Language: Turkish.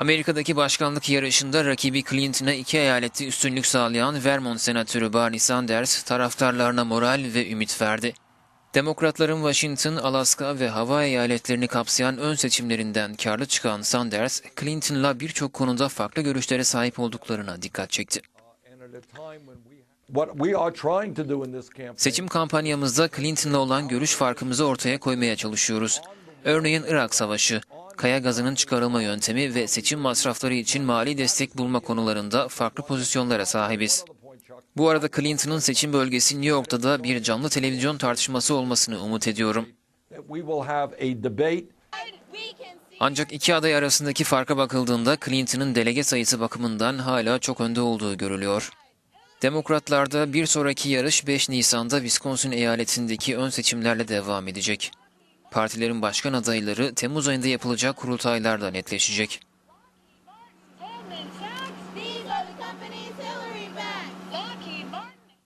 Amerika'daki başkanlık yarışında rakibi Clinton'a iki eyalette üstünlük sağlayan Vermont Senatörü Bernie Sanders taraftarlarına moral ve ümit verdi. Demokratların Washington, Alaska ve Hawaii eyaletlerini kapsayan ön seçimlerinden karlı çıkan Sanders, Clinton'la birçok konuda farklı görüşlere sahip olduklarına dikkat çekti. Seçim kampanyamızda Clinton'la olan görüş farkımızı ortaya koymaya çalışıyoruz. Örneğin Irak Savaşı, kaya gazının çıkarılma yöntemi ve seçim masrafları için mali destek bulma konularında farklı pozisyonlara sahibiz. Bu arada Clinton'ın seçim bölgesi New York'ta da bir canlı televizyon tartışması olmasını umut ediyorum. Ancak iki aday arasındaki farka bakıldığında Clinton'ın delege sayısı bakımından hala çok önde olduğu görülüyor. Demokratlarda bir sonraki yarış 5 Nisan'da Wisconsin eyaletindeki ön seçimlerle devam edecek. Partilerin başkan adayları Temmuz ayında yapılacak kurultaylarda netleşecek.